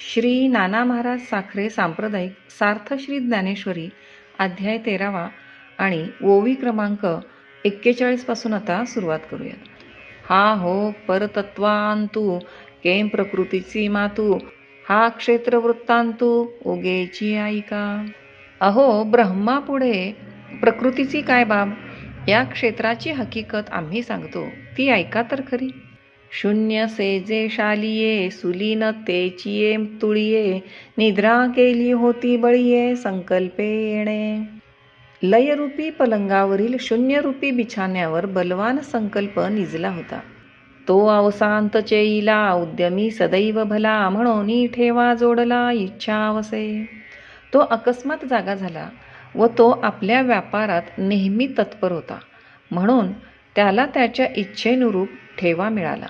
श्री नाना महाराज साखरे सांप्रदायिक सार्थ श्री ज्ञानेश्वरी अध्याय तेरावा आणि ओवी क्रमांक एक्केचाळीसपासून आता सुरुवात करूयात. हा हो परतत्वांतू केम प्रकृतीची मातू हा क्षेत्र वृत्तांतू ओगेची ऐका अहो ब्रह्मापुढे प्रकृतीची काय बाब? या क्षेत्राची हकीकत आम्ही सांगतो. ती ऐका तर खरी. शून्य सेजे शालिये सुलीन तेचिये तुळिये निद्रा केली होती बळीये संकल्पे येणे. लयरूपी पलंगावरील शून्यरूपी बिछाण्यावर बलवान संकल्प निजला होता. तो अवसांत चेईला उद्यमी सदैव भला म्हणून ठेवा जोडला इच्छा अवसे. तो अकस्मात जागा झाला व तो आपल्या व्यापारात नेहमी तत्पर होता. म्हणून त्याला त्याच्या इच्छेनुरूप ठेवा मिळाला.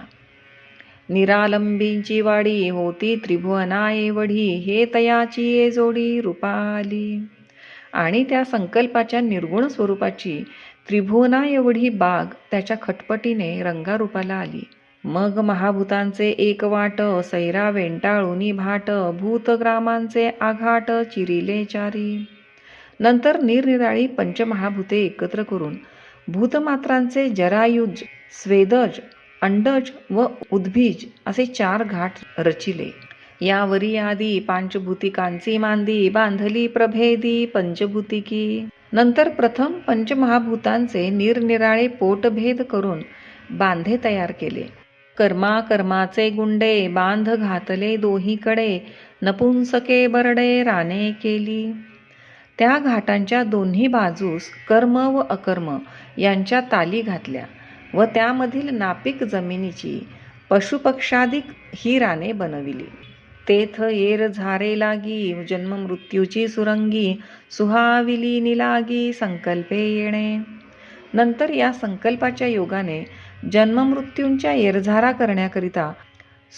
निरालंबींची वाडी होती त्रिभुवनाये वढी हे तयाची ये जोडी रूपा आली आणि त्या संकल्पाच्या निर्गुण स्वरूपाची त्रिभुवना एवढी बाग त्याच्या खटपटीने रंगारूपाला आली. मग महाभूतांचे एक वाट सैरा वेंटाळुनी भाट भूतग्रामांचे आघाट चिरिले चारी. नंतर निरनिराळी पंचमहाभूते एकत्र करून भूतमात्रांचे जरायुज स्वेदज अंडज व उद्भीज असे चार घाट रचिले. यावरी आदी पांचभूतिकांची मांदी बांधली प्रभेदी पंचभूतिकी. नंतर प्रथम पंचमहाभूतांचे निरनिराळे पोटभेद करून बांधे तयार केले. कर्मा कर्माचे गुंडे बांध घातले दोहीकडे नपुंसके बरडे राणे केली. त्या घाटांच्या दोन्ही बाजूस कर्म व अकर्म यांच्या ताली घातल्या. व त्यामधील नापिक जमिनीची पशुपक्षादिक हिराने बनविली. तेथ येर झारे लागी जन्म मृत्यूची सुरंगी सुहाविली निलागी संकल्पे येणे. नंतर या संकल्पाच्या योगाने जन्ममृत्यूंच्या येरझारा करण्याकरिता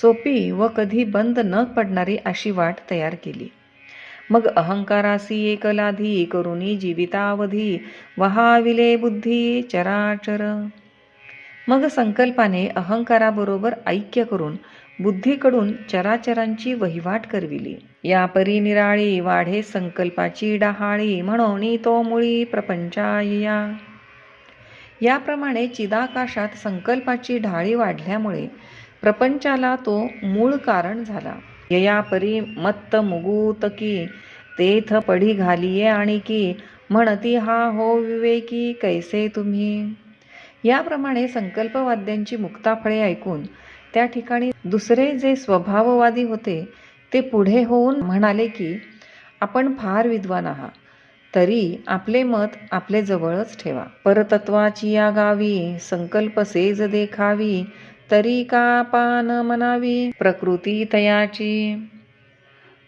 सोपी व कधी बंद न पडणारी अशी वाट तयार केली. मग अहंकारासी एकलाधी करुणी जीवितावधी वहाविले बुद्धी चराचर मग संकल्पाने अहंकाराबरोबर ऐक्य करून बुद्धीकडून चराचरांची वहिवाट करविली. या परिनिराळी वाढे संकल्पाची डहाळी म्हणून तो मुळी प्रपंचाया याप्रमाणे चिदाकाशात संकल्पाची ढाळी वाढल्यामुळे प्रपंचाला तो मूळ कारण झाला. यया परी मत्त मुगूतकी तेथ पडी घालिये आणि की म्हणती हा हो विवेकी कैसे तुम्ही? याप्रमाणे संकल्पवाद्यांची मुक्ताफळे ऐकून त्या ठिकाणी दुसरे जे स्वभाववादी होते ते पुढे होऊन म्हणाले की आपण फार विद्वान आहात. तरी आपले मत आपले जवळच ठेवा. परतत्वाची या गावी संकल्प सेज देखावी. तरी का पान मनावी? प्रकृती तयाची.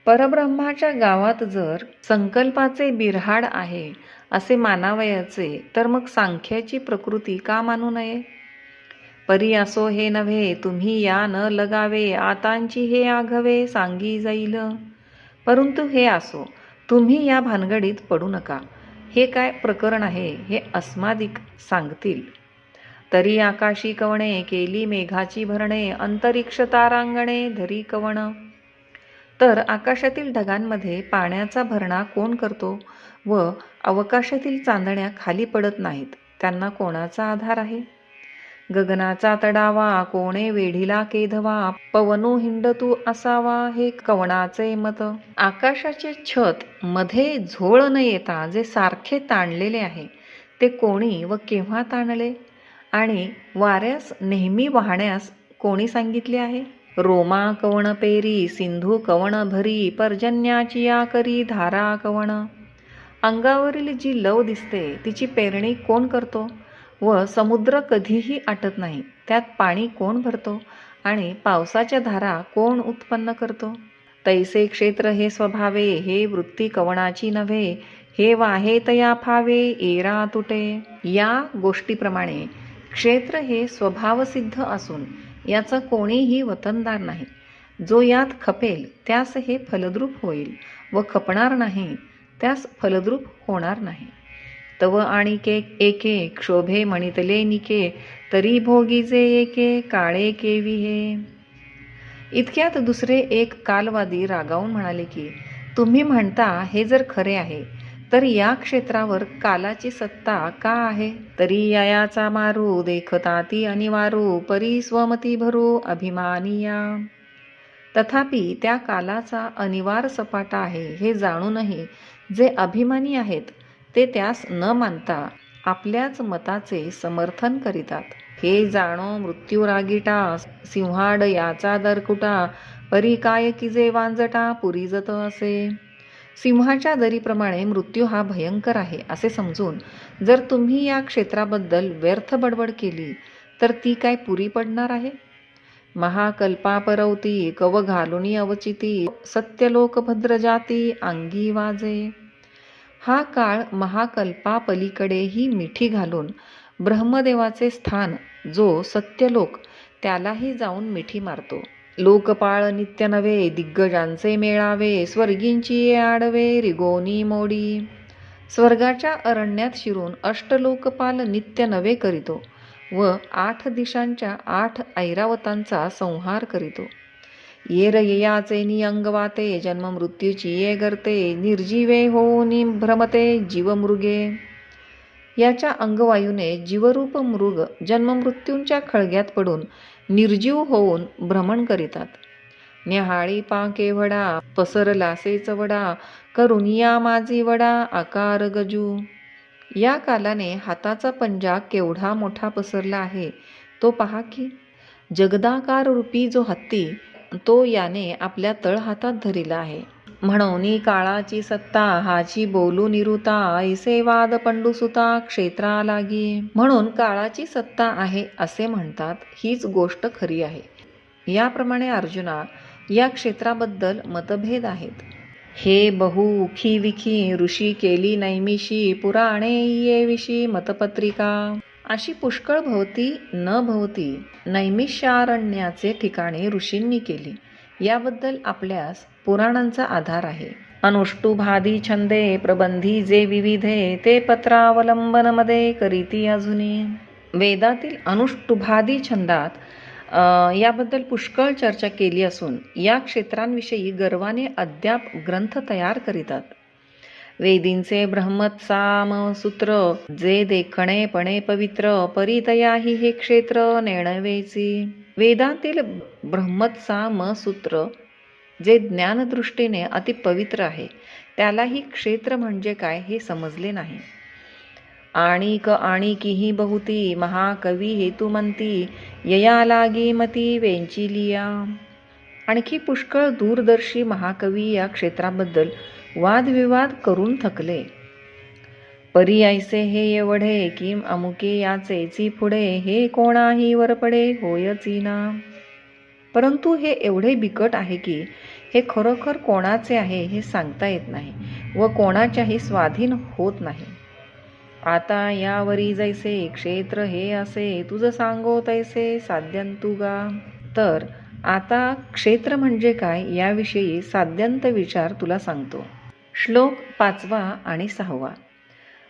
परब्रह्माच्या गावात जर संकल्पाचे बिरहाड आहे असे मानावयाचे तर मग सांख्याची प्रकृती का मानू नये? परी असो हे नव्हे तुम्ही या न लगावे आतांची हे आघवे सांगी जाईल. परंतु हे असो तुम्ही या भानगडीत पडू नका. हे काय प्रकरण आहे हे अस्मादिक सांगतील. तरी आकाशी कवणे केली मेघाची भरणे अंतरिक्ष तारांगणे धरी कवण. तर आकाशातील ढगांमध्ये पाण्याचा भरणा कोण करतो? व अवकाशातील चांदण्या खाली पडत नाहीत. त्यांना कोणाचा आधार आहे? गगनाचा तडावा कोणे वेढीला केधवा पवनो हिंडतू असावा हे कवणाचे मत. आकाशाचे छत मध्ये झोळ न येता जे सारखे ताणलेले आहे ते कोणी व केव्हा ताणले? आणि वाऱ्यास नेहमी वाहण्यास कोणी सांगितले आहे? रोमा कवण पेरी सिंधू कवण भरी पर्जन्याची या करी धारा कवण. अंगावरील जी लव दिसते तिची पेरणी कोण करतो? व समुद्र कधीही आटत नाही त्यात पाणी कोण भरतो? आणि पावसाच्या धारा कोण उत्पन्न करतो? तैसे क्षेत्र हे स्वभावे हे वृत्ती कवणाची नव्हे हे वाहे तया फावे एरा तुटे. या गोष्टीप्रमाणे क्षेत्र हे स्वभावसिद्ध असून याचं कोणीही वतनदार नाही. जो यात खपेल त्यास हे फलद्रूप होईल व खपणार नाही. त्यास फलद्रूप होणार नाही. तव आणि के एके क्षोभे म्हणितले निके तरी भोगीचे एके काळे केवी हे इतक्यात दुसरे एक कालवादी रागावून म्हणाले की तुम्ही म्हणता हे जर खरे आहे तर या क्षेत्रावर कालाची सत्ता का आहे? तरी याचा मारू देखता ती अनिवारू परी स्वमती भरू अभिमानिया. तथापि त्या कालाचा अनिवार सपाटा आहे हे जाणूनही जे अभिमानी आहेत ते त्यास न मानता आपल्याच मताचे समर्थन करीतात. हे जाणो मृत्यूरागीटा सिंहाड याचा दरकुटा परी काय की जे वांजटा पुरी जत असे. सिंहाच्या दरीप्रमाणे मृत्यू हा भयंकर आहे असे समजून जर तुम्ही या क्षेत्राबद्दल व्यर्थ बडबड केली तर ती काय पुरी पडणार आहे? महाकल्पापरवती कव घालुनी अवचिती सत्यलोकभद्र जाती अंगी वाजे. हा काळ महाकल्पापलीकडेही मिठी घालून ब्रह्मदेवाचे स्थान जो सत्यलोक त्यालाही जाऊन मिठी मारतो. लोकपाळ नित्य नवे दिग्गजांचे मेळावे स्वर्गींची आडवे रिगोनी मोडी. स्वर्गाच्या अरण्यात शिरून अष्टलोकपाल नित्य नवे करीतो. व आठ दिशांच्या आठ ऐरावतांचा संहार करीतो. येर येयाचे निअंगवाते जन्म मृत्यूची ये गर्ते निर्जीवे होऊनी भ्रमते जीवमृगे. याच्या अंगवायूने जीवरूप मृग जन्ममृत्यूंच्या खळग्यात पडून निर्जीव होऊन भ्रमण करीतात. न्याहाळी पाके वडा पसरलासेच वडा करुनिया माझी वडा आकार गजू. या कालाने हाताचा पंजा केवढा मोठा पसरला आहे तो पहा की. जगदाकार रूपी जो हत्ती तो याने आपल्या तळ हातात धरिला आहे. म्हणून काळाची सत्ता हाची बोलू निरुता ऐसे वाद पंडुसुता क्षेत्रा लागी. म्हणून काळाची सत्ता आहे असे म्हणतात हीच गोष्ट खरी आहे. याप्रमाणे अर्जुना या क्षेत्राबद्दल मतभेद आहेत. हे बहु उखी विखी ऋषी केली नैमिषी पुराणे ये विषी मतपत्रिका. अशी पुष्कळ भोवती न भोवती नैमिषारण्याचे ठिकाणे ऋषींनी केली. याबद्दल आपल्यास पुराणांचा आधार आहे. अनुष्टुभादी छंदे प्रबंधी जे विविधे ते पत्रावलंबनमध्ये करीती अजूनी. वेदातील अनुष्टुभादी छंदात याबद्दल पुष्कळ चर्चा केली असून या क्षेत्रांविषयी गर्वाने अद्याप ग्रंथ तयार करीतात. वेदींचे ब्रह्मत्साम सूत्र जे देखणेपणे पवित्र परितयाही हे क्षेत्र नेणवेची. वेदांतील ब्रह्मत्साम सूत्र जे ज्ञानदृष्टीने अति पवित्र आहे त्यालाही क्षेत्र म्हणजे काय हे समजले नाही. आणिक आणिकीही बहुती महाकवी हेतुमंती यया लागी मती वेंचिलिया। आणखी पुष्कळ दूरदर्शी महाकवी या क्षेत्राबद्दल वादविवाद करून थकले. परी ऐसे हे एवढे किम अमुके याचे पुढे हे कोणाही वरपडे होयची ना। परंतु हे एवढे बिकट आहे की हे खरोखर कोणाचे आहे हे सांगता येत नाही व कोणाच्याही स्वाधीन होत नाही. आता यावरी जैसे क्षेत्र हे असे तुझं सांगो तैसे साध्यंतुगा. तर आता क्षेत्र म्हणजे काय याविषयी साध्यंत विचार तुला सांगतो. श्लोक पाचवा आणि सहावा.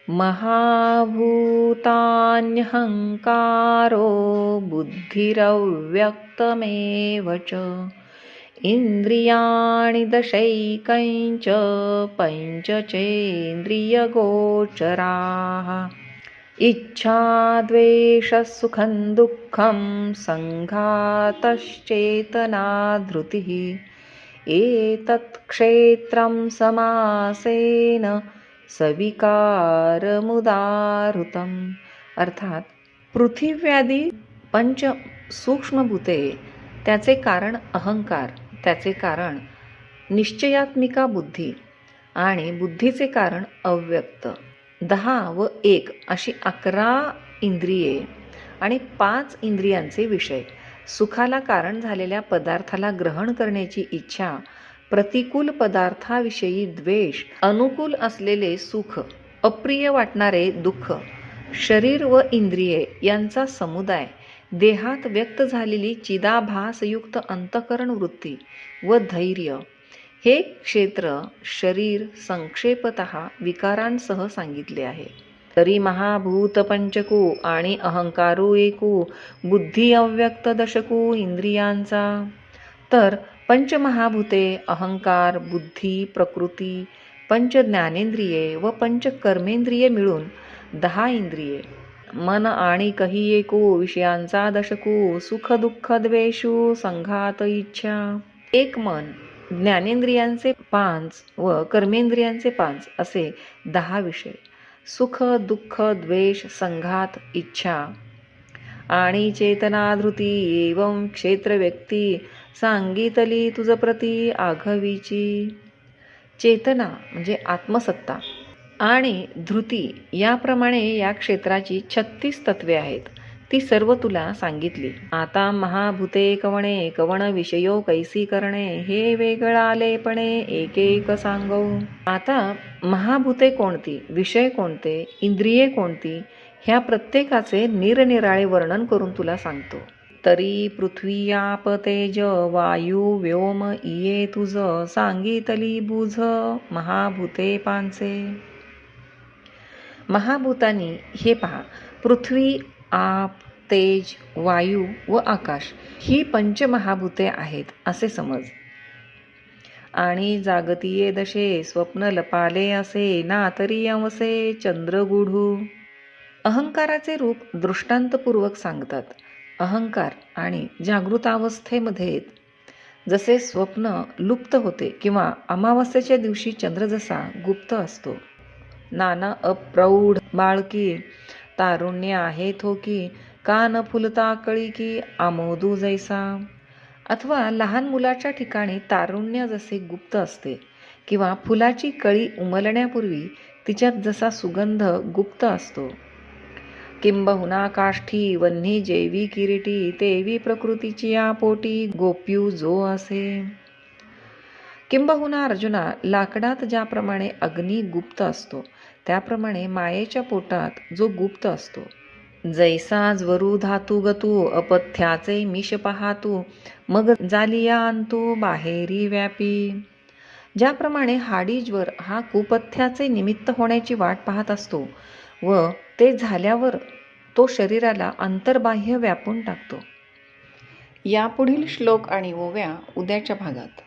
महाभूतान्यहंकारो बुद्धिरव्यक्तमेव च. इंद्रियाणि दशैकञ्च पञ्चचेन्द्रियगोचराः। इच्छा द्वेषसुखं दुःखं सङ्घातश्चेतना धृतिः एतत् क्षेत्रं समासेन सविकारमुदाहृतम्। अर्थात पृथिव्यादी पंच सूक्ष्मभूते त्याचे कारण अहंकार। त्याचे कारण निश्चयात्मिका बुद्धी आणि बुद्धीचे कारण अव्यक्त. दहा व एक अशी अकरा इंद्रिये आणि पाच इंद्रियांचे विषय. सुखाला कारण झालेल्या पदार्थाला ग्रहण करण्याची इच्छा प्रतिकूल पदार्थाविषयी द्वेष अनुकूल असलेले सुख अप्रिय वाटणारे दुःख शरीर व इंद्रिये यांचा समुदाय देहात व्यक्त झालेली चिदाभासयुक्त अंतकरण वृत्ती व धैर्य हे क्षेत्र शरीर संक्षेपत विकारांसह सांगितले आहे. तरी महाभूत पंचकू आणि अहंकारू एकू बुद्धी अव्यक्त दशकू इंद्रियांचा. तर पंचमहाभूते अहंकार बुद्धी प्रकृती पंच ज्ञानेंद्रिये व पंच कर्मेंद्रिये मिळून दहा इंद्रिये मन आणि कही एकू विषयांचा दशकू सुख दुःख द्वेषू संघात इच्छा. एक मन ज्ञानेंद्रियांचे पाच व कर्मेंद्रियांचे पाच असे दहा विषय. सुख दुःख द्वेष संघात इच्छा. आणि चेतनाधृती एवं क्षेत्र व्यक्ती सांगितली तुझ प्रती आघवीची. चेतना म्हणजे आत्मसत्ता. आणि धृती याप्रमाणे या क्षेत्राची छत्तीस तत्वे आहेत. ती सर्व तुला सांगितली. आता महाभूते कवणे कवण विषयो कैसी करणे हे वेगळालेपणे एक एक सांगू. आता महाभूते कोणती विषय कोणते इंद्रिये कोणती ह्या प्रत्येकाचे निरनिराळे वर्णन करून तुला सांगतो. तरी पृथ्वी आप तेज वायू व्योम इये तुझ सांगितली बुझ महाभूते पांचे महाभूतानी हे पहा. पृथ्वी आप तेज वायू व आकाश ही पंचमहाभूते आहेत असे समज. आणि जागतीये दशे स्वप्न लपाले असे ना तरी अवसे चंद्रगुढू. अहंकाराचे रूप दृष्टांतपूर्वक सांगतात. अहंकार आणि जागृतावस्थेमध्ये जसे स्वप्न लुप्त होते किंवा अमावस्येच्या दिवशी चंद्र जसा गुप्त असतो नाना अप्रौढ बाळकी तारुण्य आहे थोकी कान फुलता कळी की आमोदू जैसा. अथवा लहान मुलाच्या ठिकाणी तारुण्य जसे गुप्त असते किंवा फुलाची कळी उमलण्यापूर्वी तिच्यात जसा सुगंध गुप्त असतो. किंबहुना काष्ठी वन्ही जैवी किरीटी तेवी प्रकृतीची या पोटी गोप्यू जो असे. किंबहुना अर्जुना लाकडात ज्याप्रमाणे अग्नी गुप्त असतो त्याप्रमाणे मायेच्या पोटात जो गुप्त असतो. जैसा ज्वरू धातू गतू अपथ्याचे मिश पाहातू मग जालिया अंतू बाहेरी व्यापी. ज्याप्रमाणे हाडी ज्वर हा कुपथ्याचे निमित्त होण्याची वाट पाहत असतो व ते झाल्यावर तो शरीराला अंतर्बाह्य व्यापून टाकतो. यापुढील श्लोक आणि ओव्या उद्याच्या भागात.